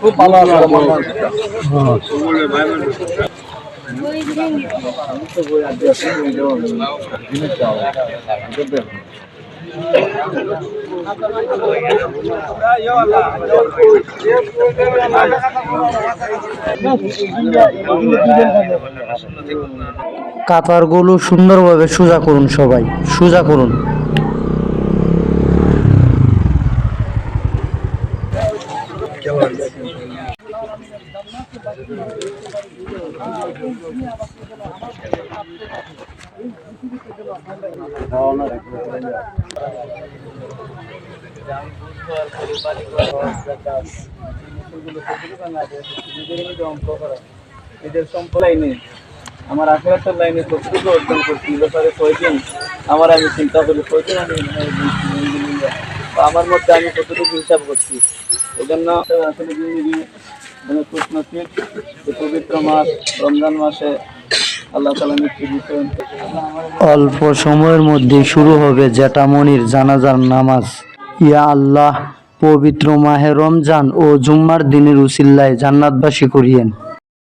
খুব ভালো আছে কাতারগুলো সুন্দরভাবে সোজা করুন সবাই সোজা করুন। সম্পদ লাইনে আমার আখেরাতের লাইনে কতটুকু অর্জন করছি। ব্যাপারে কয়েকদিন আমার আমি চিন্তা করি কয়েকদিন আমি আমার মধ্যে আমি কতটুকু হিসাব করছি? এই জন্য আসলে মানে এই পবিত্র মাস, রমজান মাসে অল্প সময়ের মধ্যেই শুরু হবে জেঠামনির জানাজার নামাজ। ইয়া আল্লাহ পবিত্র মাহে রমজান ও জুম্মার দিনের উসিল্লায় জান্নাতবাসী করিয়েন।